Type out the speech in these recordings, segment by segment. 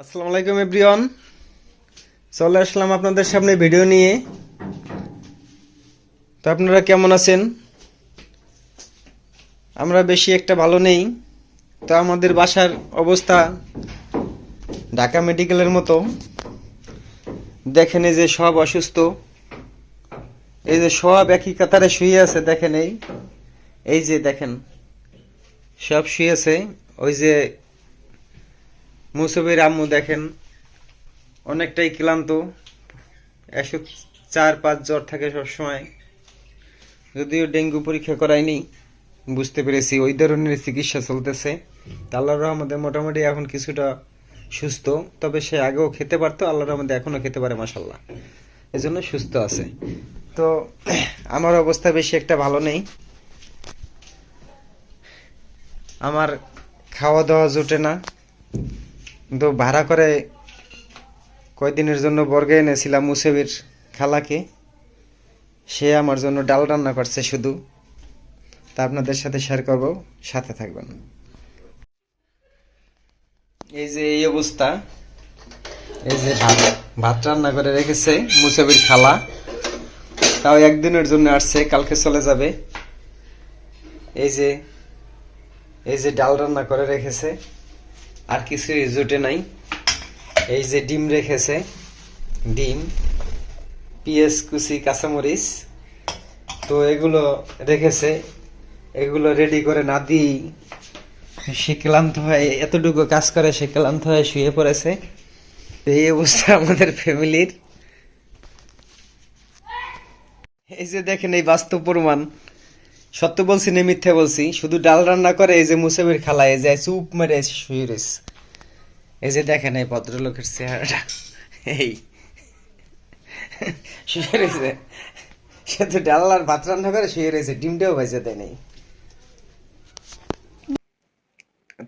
আসসালামু আলাইকুম, এভরিওয়ান। চলে আসলাম আপনাদের সামনে ভিডিও নিয়ে। তো আপনারা কেমন আছেন? আমরা বেশি একটা ভালো নেই। তো আমাদের বাসার অবস্থা ঢাকা মেডিকেলের মতো। দেখেন এই যে সব অসুস্থ। এই যে সব একই কাতারে শুয়ে আছে, দেখেন এই। এই যে দেখেন, সব শুয়ে আছে। ওই যে মুসবির আম্মু দেখেন, অনেকটাই ক্লান্ত। একশো চার, পাঁচ জ্বর থাকে সবসময়। যদিও ডেঙ্গু পরীক্ষা করায়নি, বুঝতে পেরেছি, ওই ধরনের চিকিৎসা চলতেছে। আল্লাহর রহমতে মোটামুটি এখন কিছুটা সুস্থ, তবে সে আগেও খেতে পারতো, আল্লাহর রহমতে এখনও খেতে পারে মাসাল্লাহ এজন্য সুস্থ আছে। তো আমার অবস্থা বেশি একটা ভালো নেই। আমার খাওয়া দাওয়া জোটে না। তো ভাড়া করে কয়দিনের জন্য বর্গে এনেছিলাম মুসেবির খালাকে, সে আমার জন্য ডাল রান্না করছে শুধু। তা আপনাদের সাথে শেয়ার করব, সাথে থাকবেন। এই যে এই অবস্থা, এই যে ভাত ভাত রান্না করে রেখেছে মুসেবির খালা। তাও একদিনের জন্য আসছে, কালকে চলে যাবে। এই যে এই যে ডাল রান্না করে রেখেছে। আর কিছু জোটে নাই। এই যে ডিম রেখেছে, ডিম পিএস কুচি, কাঁচামরিচ। তো এগুলো রেখেছে, এগুলো রেডি করে না দিই সে ক্লান্ত হয়ে, এতটুকু কাজ করে সে ক্লান্ত হয়ে শুয়ে পড়েছে। এই অবস্থা আমাদের ফ্যামিলির। এই যে দেখেন এই বাস্তব প্রমাণ। সত্য বলছি না মিথ্যে বলছি, শুধু ডাল রান্না করে, এই যে মুসাবির খালা, এই যে চুপ মেরে এসে শুয়ে এই যে দেখেন এই ভদ্রলোকের চেহারাটা। এই। শুয়ে রয়েছে। সে তো ডাল আর ভাত রান্না করে শুয়ে রয়েছে, ডিমটাও ভেজে দেয় নেই।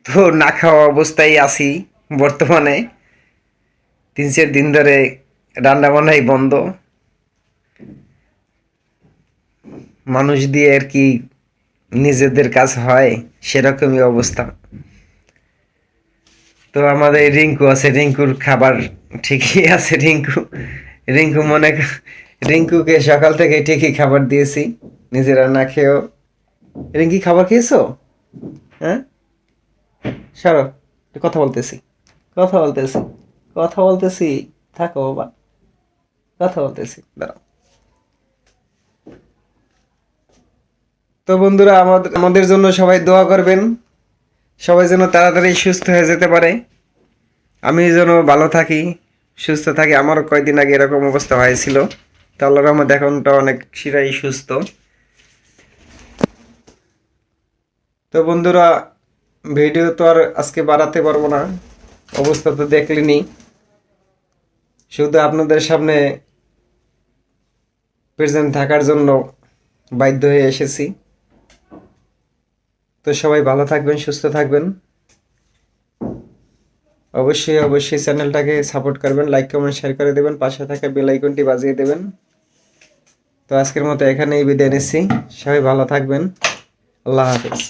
তো না খাওয়া অবস্থায় আছি বর্তমানে। তিন চার দিন ধরে রান্না বান্নাই বন্ধ। মানুষ দিয়ে আর কি নিজেদের কাজ হয়, সেরকমই অবস্থা। তো আমাদের রিঙ্কু আছে, রিঙ্কুর খাবার ঠিকই আছে, রিঙ্কু রিঙ্কু মনে রিঙ্কুকে সকাল থেকে ঠিকই খাবার দিয়েছি, নিজেরা না খেয়েও। রিঙ্কি, খাবার খেয়েছো? হ্যাঁ? সরো কথা বলতেছি কথা বলতেছি কথা বলতেছি। থাকো বাবা, কথা বলতেছি, দাঁড়াও। তো বন্ধুরা আমাদের আমাদের জন্য সবাই দোয়া করবেন। সবাই যেন তাড়াতাড়ি সুস্থ হয়ে যেতে পারে। আমি যেন ভালো থাকি, সুস্থ থাকি। আমারও কয়েকদিন আগে এরকম অবস্থা হয়েছিল। তো আল্লাহর রহমতে এখনটা অনেক শিরাই সুস্থ। তো বন্ধুরা, ভিডিও তো আর আজকে বাড়াতে পারব না। অবস্থা তো দেখলেনি শুধু আপনাদের সামনে প্রেজেন্ট থাকার জন্য বাধ্য হয়ে এসেছি। তো সবাই ভালো থাকবেন, সুস্থ থাকবেন। অবশ্যই অবশ্যই চ্যানেলটাকে সাপোর্ট করবেন লাইক কমেন্ট শেয়ার করে দেবেন, পাশে থাকা বেল আইকনটি বাজিয়ে দেবেন। তো আজকের মতো এখানেই বিদায় নিচ্ছি। সবাই ভালো থাকবেন। আল্লাহ হাফেজ।